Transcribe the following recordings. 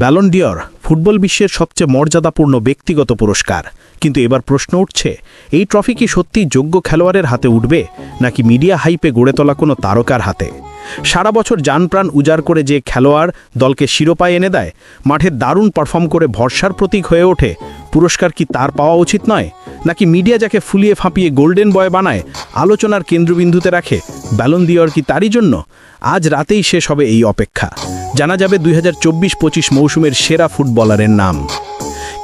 Ballon d'Or football বিশ্বের সবচেয়ে মর্যাদাপূর্ণ ব্যক্তিগত পুরস্কার। কিন্তু এবার প্রশ্ন উঠছে, এই ট্রফি কি সত্যি যোগ্য খেলোয়াড়ের হাতে উঠবে, নাকি মিডিয়া হাইপে গড়ে তোলা কোনো তারকার হাতে? সারা বছর যানপ্রাণ উজাড় করে যে খেলোয়াড় দলকে শিরোপায় এনে দেয়, মাঠে দারুণ পারফর্ম করে ভরসার প্রতীক হয়ে ওঠে, পুরস্কার কি তার পাওয়া উচিত নয়? নাকি মিডিয়া যাকে ফুলিয়ে ফাঁপিয়ে গোল্ডেন বয় বানায়, আলোচনার কেন্দ্রবিন্দুতে রাখে ব্যালন দিওর কি তারই জন্য? আজ রাতেই শেষ হবে এই অপেক্ষা। জানা যাবে দুই হাজার চব্বিশ পঁচিশ মৌসুমের সেরা ফুটবলারের নাম।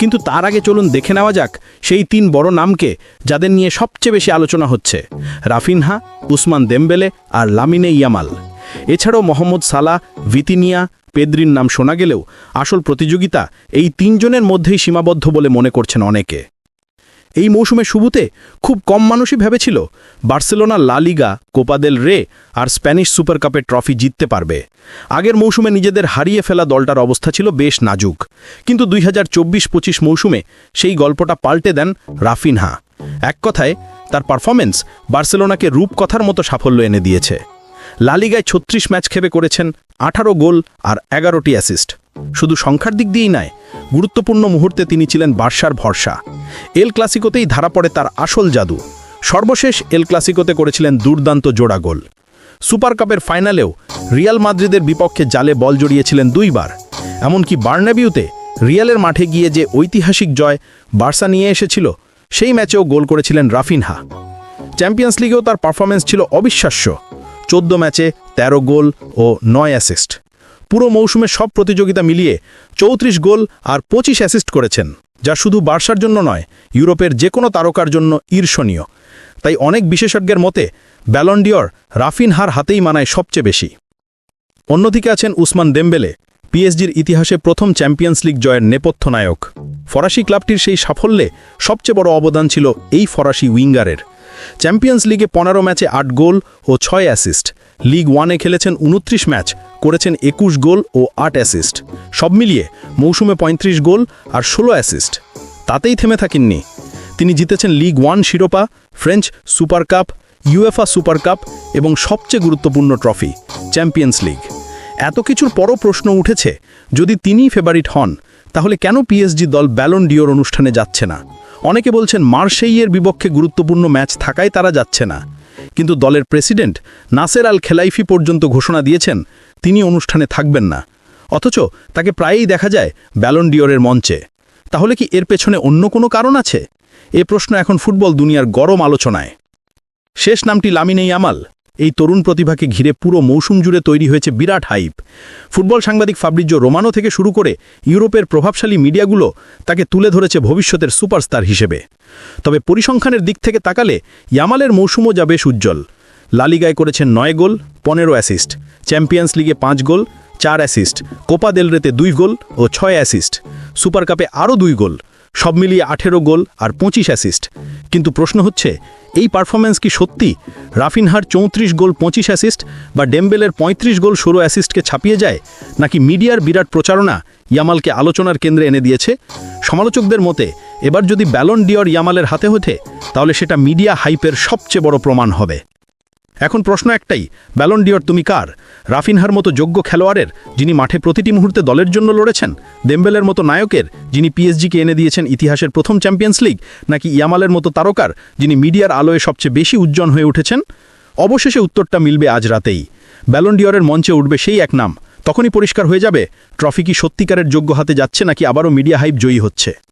কিন্তু তার আগে চলুন দেখে নেওয়া যাক সেই তিন বড় নামকে যাদের নিয়ে সবচেয়ে বেশি আলোচনা হচ্ছে, রাফিনহা, উসমান দেমবেলে আর লামিনে ইয়ামাল। এছাড়াও মোহাম্মদ সালা ভিতিনিয়া, পেদ্রির নাম শোনা গেলেও আসল প্রতিযোগিতা এই তিনজনের মধ্যেই সীমাবদ্ধ বলে মনে করছেন অনেকে। এই মৌসুমে শুরুতে খুব কম মানুষই ভেবেছিল Barcelona La Liga Copa del Rey আর স্প্যানিশ সুপার কাপের ট্রফি জিততে পারবে। আগের মৌসুমে নিজেদের হারিয়ে ফেলা দলটার অবস্থা ছিল বেশ নাজুক। কিন্তু দুই হাজার চব্বিশ পঁচিশ মৌসুমে সেই গল্পটা পাল্টে দেন রাফিনহা। এক কথায়, তার পারফরমেন্স বার্সেলোনাকে রূপকথার মতো সাফল্য এনে দিয়েছে। লালিগায় ছত্রিশ ম্যাচ খেপে করেছেন আঠারো গোল আর এগারোটি অ্যাসিস্ট। শুধু সংখ্যার দিক দিয়েই নয়, গুরুত্বপূর্ণ মুহূর্তে তিনি ছিলেন বার্সার ভরসা। এল ক্লাসিকোতেই ধারা পড়ে তার আসল জাদু। সর্বশেষ এল ক্লাসিকোতে করেছিলেন দুর্দান্ত জোড়া গোল। সুপার কাপের ফাইনালেও রিয়াল মাদ্রিদের বিপক্ষে জালে বল জড়িয়েছিলেন দুইবার। এমনকি বার্নাবিউতে রিয়ালের মাঠে গিয়ে যে ঐতিহাসিক জয় বার্সা নিয়ে এসেছিল, সেই ম্যাচেও গোল করেছিলেন রাফিনহা। চ্যাম্পিয়ন্স লিগেও তার পারফরমেন্স ছিল অবিশ্বাস্য। চোদ্দ ম্যাচে ১৩ গোল ও নয় অ্যাসিস্ট। পুরো মৌসুমে সব প্রতিযোগিতা মিলিয়ে চৌত্রিশ গোল আর পঁচিশ অ্যাসিস্ট করেছেন, যা শুধু বার্সার জন্য নয়, ইউরোপের যে কোনো তারকার জন্য ঈর্ষণীয়। তাই অনেক বিশেষজ্ঞের মতে ব্যালন্ডিয়র রাফিনহার হাতেই মানায় সবচেয়ে বেশি। অন্যদিকে আছেন উসমান দেম্বেলে, পিএসজির ইতিহাসে প্রথম চ্যাম্পিয়ন্স লিগ জয়ের নেপথ্য নায়ক। ফরাসি ক্লাবটির সেই সাফল্যে সবচেয়ে বড় অবদান ছিল এই ফরাসি উইঙ্গারের। চ্যাম্পিয়ন্স লিগে পনেরো ম্যাচে আট গোল ও ছয় অ্যাসিস্ট। লিগ ওয়ানে খেলেছেন উনত্রিশ ম্যাচ করেছেন একুশ গোল ও আট অ্যাসিস্ট। সব মিলিয়ে মৌসুমে ৩৫ গোল আর ষোলো অ্যাসিস্ট। তাতেই থেমে থাকেননি। তিনি জিতেছেন লিগ ওয়ান শিরোপা, French super cup, UEFA super cup এবং সবচেয়ে গুরুত্বপূর্ণ ট্রফি, চ্যাম্পিয়ন্স লিগ। এত কিছুর পরও প্রশ্ন উঠেছে, যদি তিনিই ফেভারিট হন, তাহলে কেন পিএসজি দল ব্যালন ডিওর অনুষ্ঠানে যাচ্ছে না? অনেকে বলছেন মার্সেইয়ের বিপক্ষে গুরুত্বপূর্ণ ম্যাচ থাকায় তারা যাচ্ছে না। কিন্তু দলের প্রেসিডেন্ট নাসের আল খেলাইফি পর্যন্ত ঘোষণা দিয়েছেন তিনি অনুষ্ঠানে থাকবেন না। অথচ তাকে প্রায়ই দেখা যায় ব্যালন ডিওরের মঞ্চে। তাহলে কি এর পেছনে অন্য কোনো কারণ আছে? এ প্রশ্ন এখন ফুটবল দুনিয়ার গরম আলোচনায়। শেষ নামটি লামিনেই আমাল। এই তরুণ প্রতিভাকে ঘিরে পুরো মৌসুম জুড়ে তৈরি হয়েছে বিরাট হাইপ। ফুটবল সাংবাদিক ফাব্রিজো রোমানো থেকে শুরু করে ইউরোপের প্রভাবশালী মিডিয়াগুলো তাকে তুলে ধরেছে ভবিষ্যতের সুপারস্টার হিসেবে। তবে পরিসংখ্যানের দিক থেকে তাকালে, ইয়ামালের মৌসুমও যা বেশ উজ্জ্বল। লালিগায় করেছেন নয় গোল, পনেরো অ্যাসিস্ট চ্যাম্পিয়ন্স লিগে পাঁচ গোল, চার অ্যাসিস্ট কোপা দেল রেতে দুই গোল ও ছয় অ্যাসিস্ট সুপার কাপে আরও দুই গোল, সব মিলিয়ে আঠেরো গোল আর পঁচিশ অ্যাসিস্ট কিন্তু প্রশ্ন হচ্ছে, এই পারফরম্যান্স কি সত্যি? রাফিনহার চৌত্রিশ গোল, পঁচিশ অ্যাসিস্ট বা ডেম্বেলের ৩৫ গোল, ষোলো অ্যাসিস্টকে ছাপিয়ে যায়? নাকি মিডিয়ার বিরাট প্রচারণা ইয়ামালকে আলোচনার কেন্দ্রে এনে দিয়েছে? সমালোচকদের মতে, এবার যদি ব্যালন ডিওর ইয়ামালের হাতে হতে, তাহলে সেটা মিডিয়া হাইপের সবচেয়ে বড় প্রমাণ হবে। এখন প্রশ্ন একটাই ব্যালন ডিওর তুমি কার? রাফিনহার মতো যোগ্য খেলোয়াড়ের যিনি মাঠে প্রতিটি মুহূর্তে দলের জন্য লড়েছেন? দেম্বেলের মতো নায়কের যিনি পিএসজিকে এনে দিয়েছেন ইতিহাসের প্রথম চ্যাম্পিয়ন্স লিগ নাকি ইয়ামালের মতো তারকার যিনি মিডিয়ার আলোয় সবচেয়ে বেশি উজ্জ্বল হয়ে উঠেছেন? অবশেষে উত্তরটা মিলবে আজ রাতেই। ব্যালন ডিওরের মঞ্চে উঠবে সেই এক নাম। তখনই পরিষ্কার হয়ে যাবে, ট্রফি কি সত্যিকারের যোগ্য হাতে যাচ্ছে নাকি আবারও মিডিয়া হাইপ জয়ী হচ্ছে?